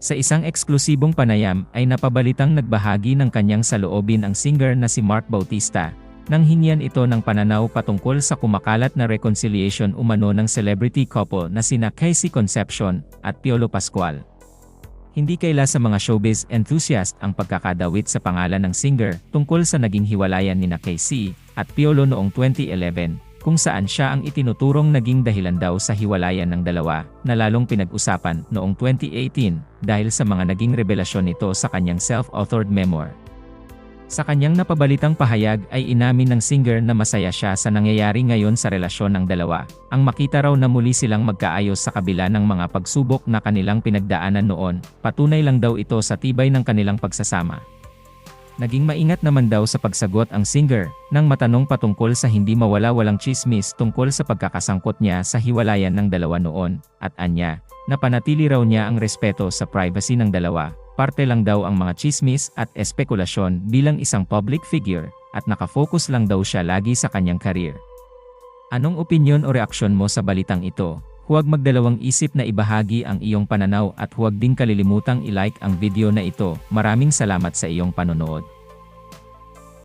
Sa isang eksklusibong panayam ay napabalitang nagbahagi ng kanyang saloobin ang singer na si Mark Bautista, nang hinyan ito ng pananaw patungkol sa kumakalat na reconciliation umano ng celebrity couple na sina Casey Concepcion at Piolo Pascual. Hindi kaila sa mga showbiz enthusiast ang pagkakadawit sa pangalan ng singer tungkol sa naging hiwalayan ni na Casey at Piolo noong 2011, kung saan siya ang itinuturong naging dahilan daw sa hiwalayan ng dalawa, na lalong pinag-usapan noong 2018 dahil sa mga naging revelasyon nito sa kanyang self-authored memoir. Sa kanyang napabalitang pahayag ay inamin ng singer na masaya siya sa nangyayari ngayon sa relasyon ng dalawa. Ang makita raw na muli silang magkaayos sa kabila ng mga pagsubok na kanilang pinagdaanan noon, patunay lang daw ito sa tibay ng kanilang pagsasama. Naging maingat naman daw sa pagsagot ang singer, nang matanong patungkol sa hindi mawala-walang chismis tungkol sa pagkakasangkot niya sa hiwalayan ng dalawa noon, at anya, na panatili raw niya ang respeto sa privacy ng dalawa, parte lang daw ang mga chismis at espekulasyon bilang isang public figure, at nakafocus lang daw siya lagi sa kanyang career. Anong opinyon o reaksyon mo sa balitang ito? Huwag magdalawang isip na ibahagi ang iyong pananaw at huwag din kalilimutang i-like ang video na ito. Maraming salamat sa iyong panonood.